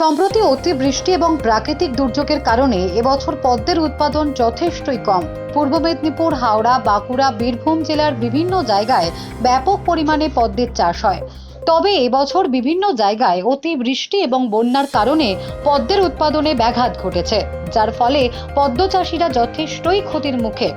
সম্প্রতি অতিবৃষ্টি এবং প্রাকৃতিক দুর্যোগের কারণে এবছর পদ্মের উৎপাদন যথেষ্টই কম। পূর্ব মেদিনীপুর, হাওড়া, বাঁকুড়া, বীরভূম জেলার বিভিন্ন জায়গায় ব্যাপক পরিমাণে পদ্মের চাষ হয়। তবে এবছর বিভিন্ন জায়গায় অতিবৃষ্টি এবং বন্যার কারণে পদ্মের উৎপাদনে ব্যাঘাত ঘটেছে, যার ফলে পদ্ম চাষিরা যথেষ্টই ক্ষতির মুখে।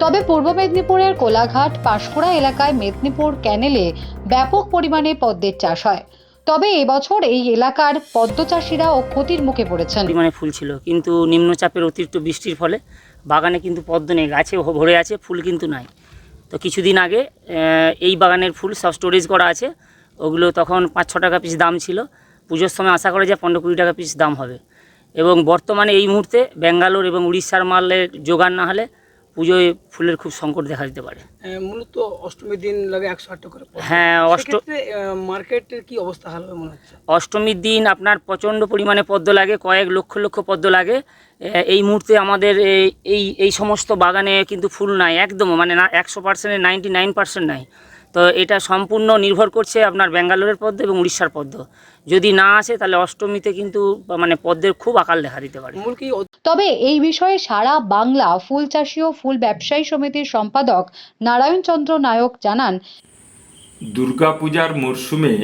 তবে পূর্ব মেদিনীপুরের কোলাঘাট, পাঁশকুড়া এলাকায় মেদিনীপুর ক্যানেলে ব্যাপক পরিমাণে পদ্মের চাষ হয়। তবে এবছর এই এলাকার পদ্ম চাষিরাও ক্ষতির মুখে পড়েছেন। পরিমাণে ফুল ছিল, কিন্তু নিম্নচাপের অতিরিক্ত বৃষ্টির ফলে বাগানে কিন্তু পদ্ম নেই, গাছে ভরে আছে, ফুল কিন্তু নাই। তো কিছুদিন আগে এই বাগানের ফুল সব স্টোরেজ করা আছে, ওগুলো তখন পাঁচ ছ টাকা পিস দাম ছিল। পুজোর সময় আশা করা যায় পনেরো কুড়ি টাকা পিস দাম হবে। এবং বর্তমানে এই মুহূর্তে ব্যাঙ্গালোর এবং উড়িষ্যার মালের যোগান না হলে পুজোয় ফুলের খুব সংকট দেখা দিতে পারে। মূলত অষ্টমীর দিন লাগে একশো আট টাকা করে হ্যাঁ অষ্ট মার্কেটের কি অবস্থা ভালো হবে মনে হচ্ছে? অষ্টমীর দিন আপনার প্রচণ্ড পরিমাণে পদ্ম লাগে কয়েক লক্ষ লক্ষ পদ্ম লাগে। এই মুহূর্তে আমাদের এই- এই এই সমস্ত বাগানে কিন্তু ফুল নাই একদম মানে না একশো পার্সেন্টে নাইনটি নাইন পার্সেন্ট নাই। তো এটা সম্পূর্ণ নির্ভর করছে আপনার ব্যাঙ্গালোরের পদ্ম এবং উড়িষ্যার পদ্ম। যদি না আসে তাহলে অষ্টমীতে কিন্তু মানে পদ্মের খুব আকাল দেখা দিতে পারে। মূল কি তবে এই বিষয়ে সারা বাংলা ফুল চাষী ও ফুল ব্যবসায়ী সমিতির সম্পাদক নারায়ণ চন্দ্র নায়ক জানান। দুর্গাপূজার মরশুমে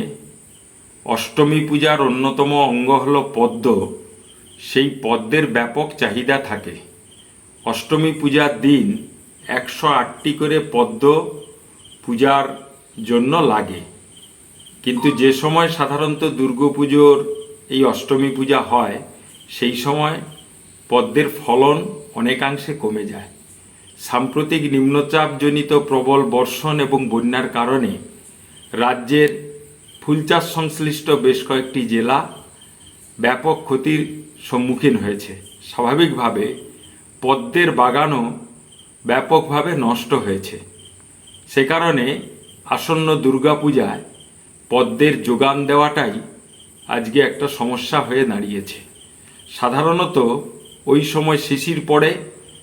অষ্টমী পূজার অন্যতম অঙ্গ হল পদ্ম। সেই পদ্মের ব্যাপক চাহিদা থাকে। অষ্টমী পূজার দিন একশো আটটি করে পদ্ম পূজার জন্য লাগে। কিন্তু যে সময় সাধারণত দুর্গাপুজোর এই অষ্টমী পূজা হয়, সেই সময় পদ্মের ফলন অনেকাংশে কমে যায়। সাম্প্রতিক নিম্নচাপজনিত প্রবল বর্ষণ এবং বন্যার কারণে রাজ্যের ফুলচাষ সংশ্লিষ্ট বেশ কয়েকটি জেলা ব্যাপক ক্ষতির সম্মুখীন হয়েছে। স্বাভাবিকভাবে পদ্মের বাগানও ব্যাপকভাবে নষ্ট হয়েছে। সে কারণে আসন্ন দুর্গাপূজায় পদ্মের যোগান দেওয়াটাই আজকে একটা সমস্যা হয়ে দাঁড়িয়েছে। সাধারণত ওই সময় শিশির পড়ে,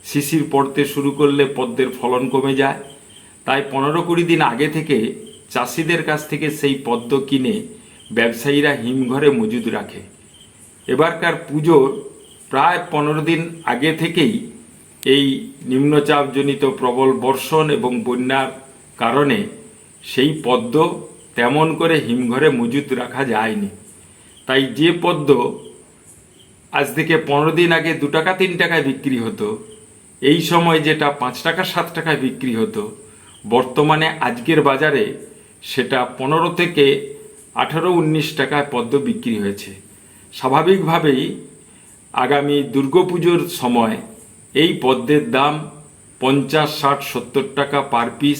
শিশির পড়তে শুরু করলে পদ্মের ফলন কমে যায়। তাই পনেরো কুড়ি দিন আগে থেকে চাষিদের কাছ থেকে সেই পদ্ম কিনে ব্যবসায়ীরা হিমঘরে মজুদ রাখে। এবারকার পুজোর প্রায় পনেরো দিন আগে থেকেই এই নিম্নচাপজনিত প্রবল বর্ষণ এবং বন্যার কারণে সেই পদ্ম তেমন করে হিমঘরে মজুত রাখা যায়নি। তাই যে পদ্ম আজ থেকে পনেরো দিন আগে দু টাকা, তিন টাকায় বিক্রি হতো, এই সময় যেটা পাঁচ টাকা, সাত টাকায় বিক্রি হতো, বর্তমানে আজকের বাজারে সেটা পনেরো থেকে আঠারো, উনিশ টাকায় পদ্ম বিক্রি হয়েছে। স্বাভাবিকভাবেই আগামী দুর্গাপুজোর সময় এই পদ্মের দাম পঞ্চাশ, ষাট, সত্তর টাকা পার পিস